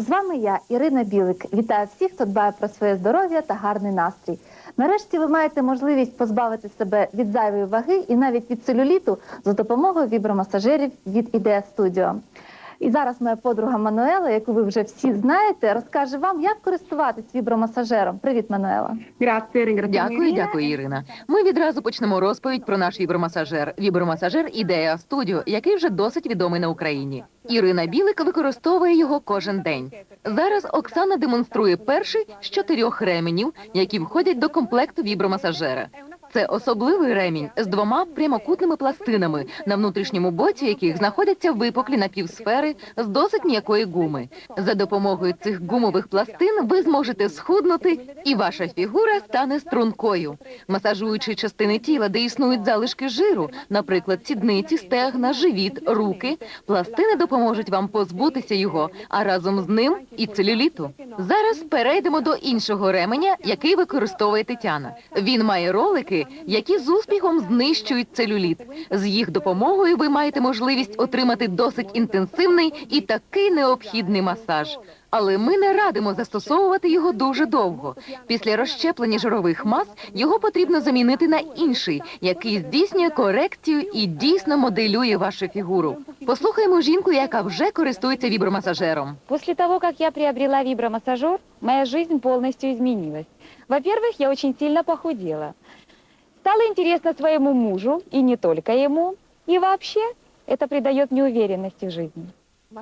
З вами я, Ірина Білик. Вітаю всіх, хто дбає про своє здоров'я та гарний настрій. Нарешті ви маєте можливість позбавити себе від зайвої ваги і навіть від целюліту за допомогою вібромасажерів від Ідея Студіо. І зараз моя подруга Мануела, яку ви вже всі знаєте, розкаже вам, як користуватись вібромасажером. Привіт, Мануела. Дякую, дякую, Ірина. Ми відразу почнемо розповідь про наш вібромасажер. Вібромасажер Ідея Студіо, який вже досить відомий на Україні. Ірина Білик використовує його кожен день. Зараз Оксана демонструє перший з чотирьох ременів, які входять до комплекту вібромасажера. Це особливий ремінь з двома прямокутними пластинами, на внутрішньому боці яких знаходяться випуклі напівсфери з досить м'якої гуми. За допомогою цих гумових пластин ви зможете схуднути, і ваша фігура стане стрункою. Масажуючи частини тіла, де існують залишки жиру, наприклад, сідниці, стегна, живіт, руки, пластини допоможуть вам позбутися його, а разом з ним і целюліту. Зараз перейдемо до іншого ременя, який використовує Тетяна. Він має ролики, які з успіхом знищують целюліт. З їх допомогою ви маєте можливість отримати досить інтенсивний і такий необхідний масаж. Але ми не радимо застосовувати його дуже довго. Після розщеплення жирових мас його потрібно замінити на інший, який здійснює корекцію і дійсно моделює вашу фігуру. Послухаймо жінку, яка вже користується вібромасажером. После того, как я приобрела вибромассажер, моя жизнь полностью изменилась. Во-первых, я очень сильно похудела. Стало интересно своему мужу, и не только ему. И вообще, это придает неуверенности в жизни.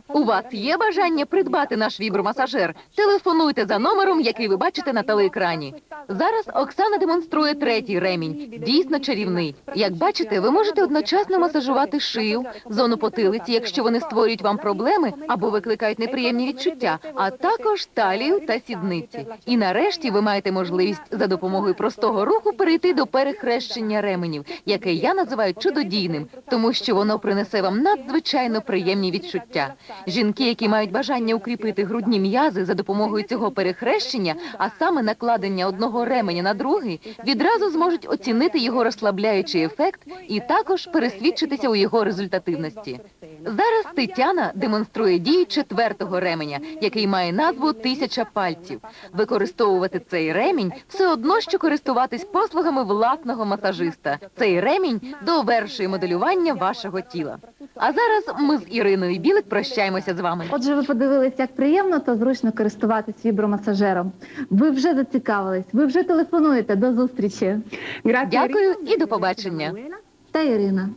У вас є бажання придбати наш вібромасажер? Телефонуйте за номером, який ви бачите на телеекрані. Зараз Оксана демонструє третій ремінь, дійсно чарівний. Як бачите, ви можете одночасно масажувати шию, зону потилиці, якщо вони створюють вам проблеми або викликають неприємні відчуття, а також талію та сідниці. І нарешті ви маєте можливість за допомогою простого руху перейти до перехрещення ременів, яке я називаю чудодійним, тому що воно принесе вам надзвичайно приємні відчуття. Жінки, які мають бажання укріпити грудні м'язи за допомогою цього перехрещення, а саме накладення одного ременя на другий, відразу зможуть оцінити його розслабляючий ефект і також пересвідчитися у його результативності. Зараз Тетяна демонструє дію четвертого ременя, який має назву тисяча пальців. Використовувати цей ремінь все одно, що користуватись послугами власного масажиста. Цей ремінь довершує моделювання вашого тіла. А зараз ми з Іриною Білик прощаємося з вами. Отже, ви подивились, як приємно та зручно користуватись вібромасажером. Ви вже зацікавились, ви вже телефонуєте. До зустрічі. Дякую і до побачення. Та Ірина.